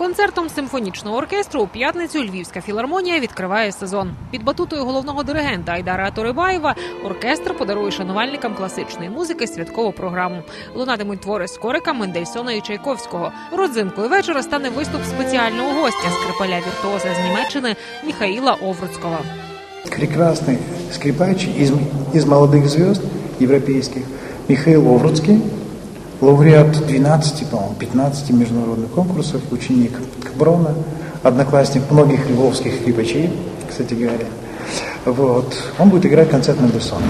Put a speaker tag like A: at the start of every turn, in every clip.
A: Концертом симфонічного оркестру у п'ятницю Львівська філармонія відкриває сезон. Під батутою головного диригента Айдара Торибаєва оркестр подарує шанувальникам класичної музики святкову програму. Лунатимуть твори Скорика, Мендельсона і Чайковського. Родзинкою вечора стане виступ спеціального гостя скрипаля віртуоза з Німеччини Міхаїла Овруцького.
B: прекрасный скрипач из, из молодых звезд европейских Михаил Овруцкий, лауреат 12, по-моему, 15 международных конкурсов, ученик Каброна, одноклассник многих львовских скрипачей, кстати говоря. Вот. Он будет играть концерт Мендельсона.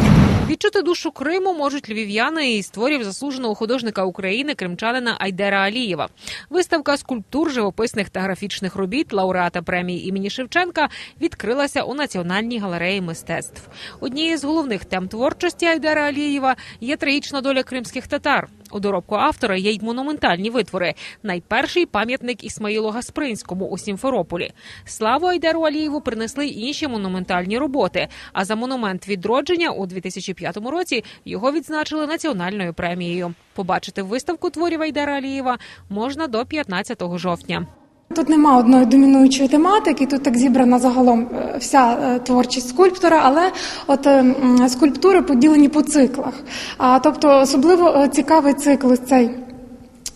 A: Відчути душу Криму можуть львів'яни із творів заслуженого художника України кримчанина Айдера Алієва. Виставка скульптур, живописних та графічних робіт лауреата премії імені Шевченка відкрилася у Національній галереї мистецтв. Однією з головних тем творчості Айдера Алієва є трагічна доля кримських татар. У доробку автора є й монументальні витвори. Найперший пам'ятник Ісмаїлу Гаспринському у Сімферополі. Славу Айдеру Алієву принесли інші монументальні роботи. А за монумент відродження у 2005 році його відзначили національною премією. Побачити виставку творів Айдера Алієва можна до 15 жовтня.
C: Тут нема одної домінуючої тематики, тут так зібрана загалом е, вся е, творчість скульптора, але от е, скульптури поділені по циклах. Тобто особливо е, цікавий цикл цей.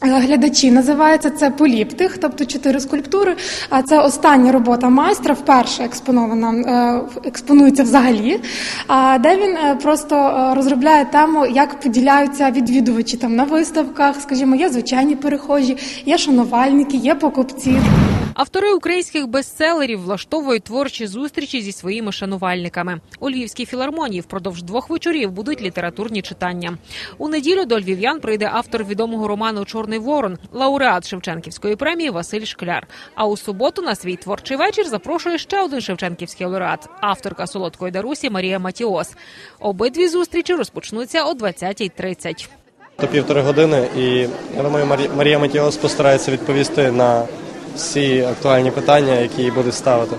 C: Е, Глядачі називається це поліптих, тобто чотири скульптури. А це остання робота майстра, вперше експонована, е, експонується взагалі. А де він е, просто розробляє тему, як поділяються відвідувачі там на виставках. Скажімо, є звичайні перехожі, є шанувальники, є покупці.
A: Автори українських бестселерів влаштовують творчі зустрічі зі своїми шанувальниками. У Львівській філармонії впродовж двох вечорів будуть літературні читання. У неділю до львів'ян прийде автор відомого роману Чорний ворон, лауреат Шевченківської премії Василь Шкляр. А у суботу на свій творчий вечір запрошує ще один Шевченківський лауреат, авторка солодкої Дарусі Марія Матіос. Обидві зустрічі розпочнуться о 20.30.
D: До півтори години, і я думаю, Марі- Марія Матіос постарається відповісти на всі актуальні питання, які їй будуть ставити.